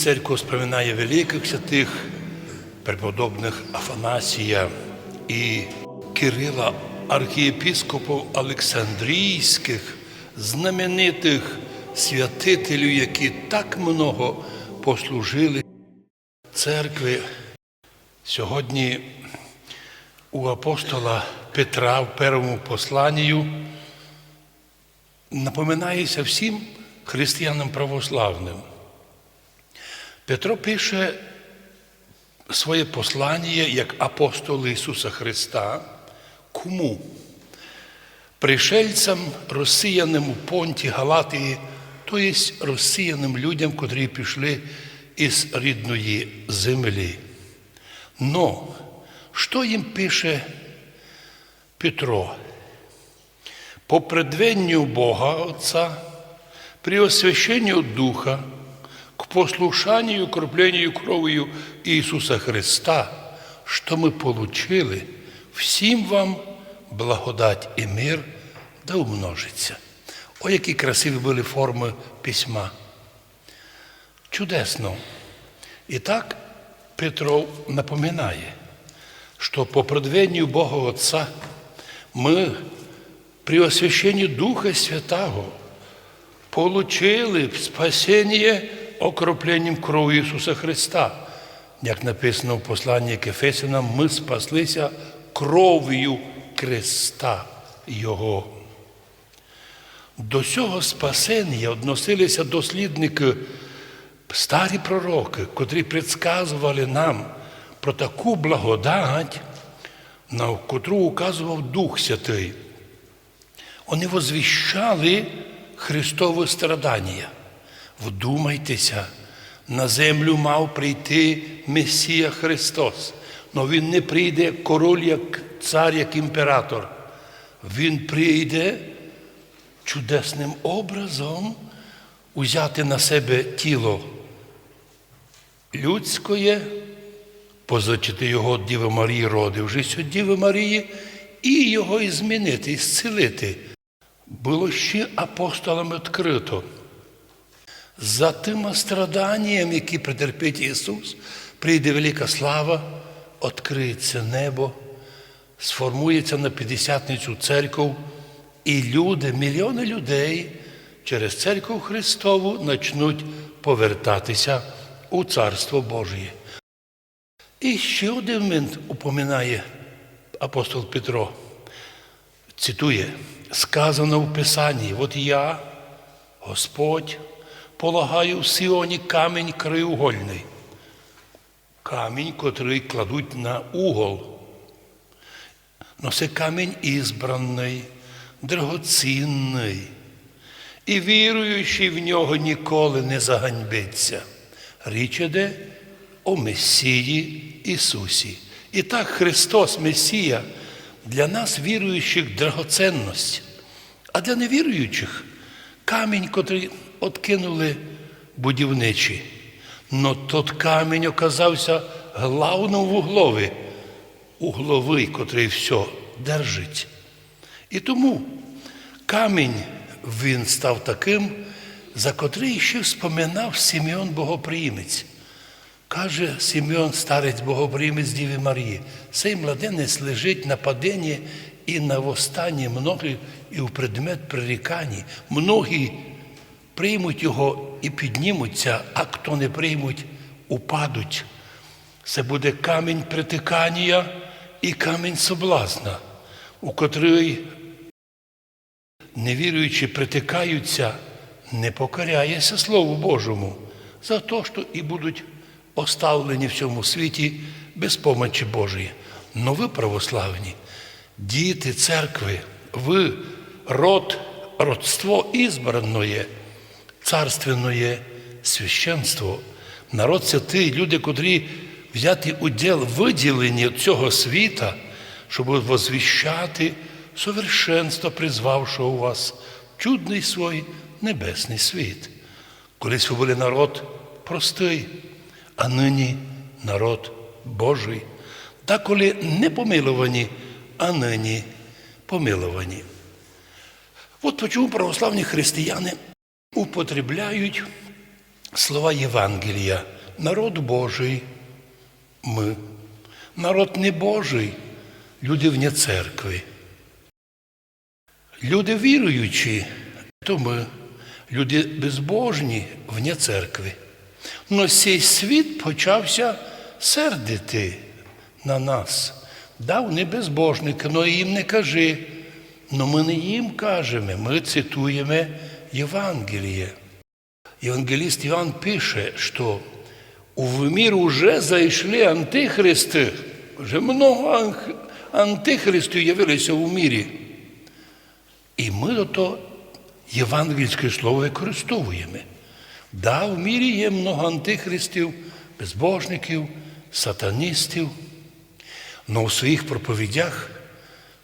Церковь вспоминає великих святих, преподобних Афанасія і Кирила, архієпископів Олександрійських, знаменитих святителів, які так много послужили церкви. Сьогодні у апостола Петра в першому посланню напоминається всім християнам православним. Петро пише своє послання як апостол Ісуса Христа. Кому? Пришельцям, розсіяним у понті Галатії, тобто розсіяним людям, котрі пішли із рідної землі. Но що їм пише Петро? По предвенню Бога Отца, при освящению Духа, к послушанию круплению кровью Иисуса Христа, что мы получили, всім вам благодать і мир да умножиться. О, які красиві були форми письма. Чудесно. І так Петро напоминає, що по предвенню Бога Отца ми при освящении Духа Святого получили спасіння окропленням крові Ісуса Христа. Як написано в посланні к Ефесянам, ми спаслися кров'ю Христа Його. До цього спасення відносилися дослідники, старі пророки, котрі предсказували нам про таку благодать, на котру указував Дух Святий. Вони возвіщали Христове страдання. Вдумайтеся, на землю мав прийти Месія Христос. Но Він не прийде король як цар, як імператор. Він прийде чудесним образом узяти на себе тіло людське, позичити його Діви Марії родившись від Діви Марії, і його і змінити, і зцілити. Було ще апостолам відкрито. За тими страданням, які претерпить Ісус, прийде велика слава, відкриється небо, сформується на П'ятдесятницю церков, і люди, мільйони людей через церкву Христову почнуть повертатися у Царство Божє. І ще один момент упоминає апостол Петро. Цитує, сказано в Писанні, от я, Господь, полагаю в Сіоні камінь краєугольний, камінь, котрий кладуть на угол. Но це камінь ізбраний, драгоцінний, і віруючий в нього ніколи не заганьбиться. Річ іде о Месії Ісусі. І так Христос, Месія, для нас, віруючих, драгоценність, а для невіруючих камінь, котрий откинули будівничі. Но тот камінь оказався главним в углові, угловий, котрий все держить. І тому камінь він став таким, за котрий ще споминав Симеон Богоприємець. Каже Симеон, старець Богоприємець Діви Марії, цей младенець лежить на паденні і на восстанні многі, і в предмет прирікані. Многі приймуть його і піднімуться, а хто не приймуть, упадуть. Це буде камінь притикання і камінь соблазна, у котрий невіруючи притикаються, не покоряється Слову Божому за те, що і будуть оставлені в цьому світі без помочі Божої. Но ви православні, діти церкви, ви род, родство ізбраної, царственне священство, народ святий, люди, котрі взяти уділ виділені цього світа, щоб возвіщати совершенство, призвавшого вас чудний свій небесний світ. Колись ви були народ простий, а нині народ Божий. Та коли не помиловані, а нині помиловані. От чому православні християни употребляють слова Євангелія. Народ Божий ми. Народ не Божий, люди вне церкви. Люди віруючі, то ми, люди безбожні вне церкви. Но цей світ почався сердити на нас. Дав не безбожники, но їм не кажи. Но ми не їм кажемо, ми цитуємо Євангеліє. Евангелист Иоанн пишет, что в мир уже зайшли антихристи. Вже много антихристів явилися у мірі. І ми до того євангельське слово використовуємо. Да, в мірі є много антихристів, безбожників, сатаністів. Но у своїх проповідях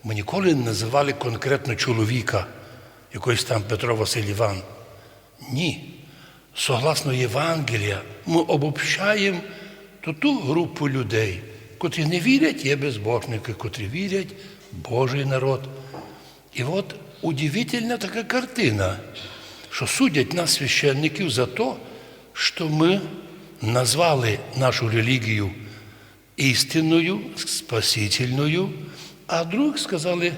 ми ніколи не називали конкретно чоловіка, якийсь там Петро Василь Іван. Ні. Согласно Євангелія, ми обобщаємо то ту групу людей, котрі не вірять, є безбожники, котрі вірять, Божий народ. І от удивительна така картина, що судять нас священників за те, що ми назвали нашу релігію істинною, спасительною, а друг сказали,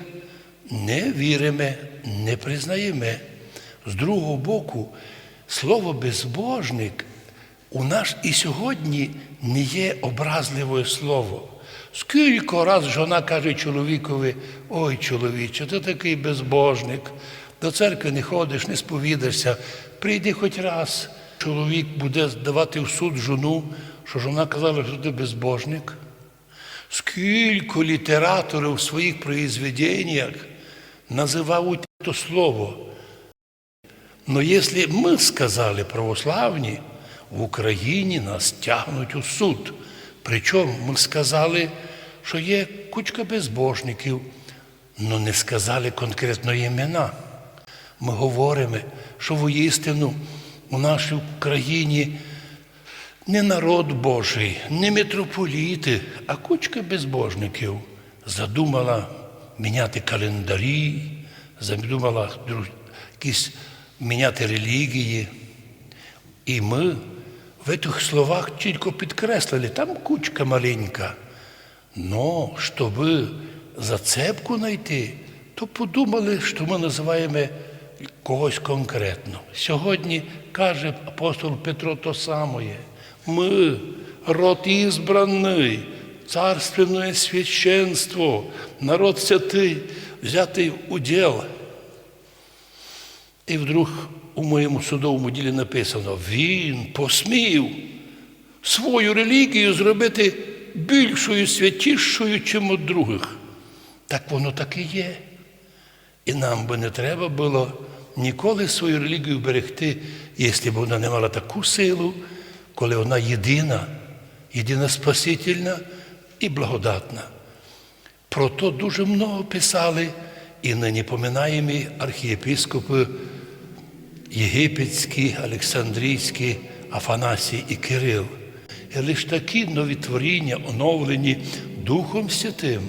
не віримо, не признаємо. З другого боку, слово безбожник у нас і сьогодні не є образливе слово. Скільки раз жона каже чоловікові, ой, чоловіче, ти такий безбожник, до церкви не ходиш, не сповідаєшся, прийди хоч раз. Чоловік буде здавати в суд жону, що жона казала, що ти безбожник. Скільки літераторів в своїх произведеннях називають це слово. Но якщо ми сказали православні, в Україні нас тягнуть у суд. Причому ми сказали, що є кучка безбожників, але не сказали конкретно імена. Ми говоримо, що воістину у нашій країні не народ Божий, не митрополіти, а кучка безбожників задумала міняти календарі, задумала якісь міняти релігії. І ми в цих словах тільки підкреслили, там кучка маленька. Но щоб зацепку знайти, то подумали, що ми називаємо когось конкретно. Сьогодні каже апостол Петро то саме. Ми, род ізбраний, царственне священство, народ святий, взятий у діло. І вдруг у моєму судовому ділі написано, він посмів свою релігію зробити більшою святішою, чим у других. Так воно так і є. І нам би не треба було ніколи свою релігію берегти, якщо б вона не мала таку силу, коли вона єдина, єдина спасительна і благодатна. Про то дуже много писали і нині поминаємі архієпископи єгипетські, Олександрійські, Афанасій і Кирил. І лише такі нові творіння, оновлені Духом Святим.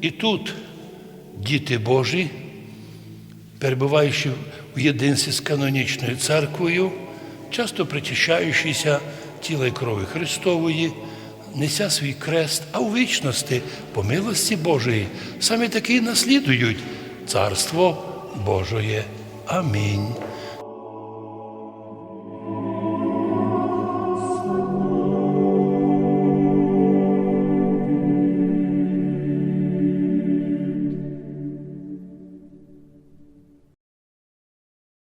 І тут діти Божі, перебуваючи в єдинстві з канонічною церквою, часто причащаючися тіла і крові Христової, неся свій крест, а у вічності, по милості Божої, саме такі наслідують Царство Божоє. Амінь.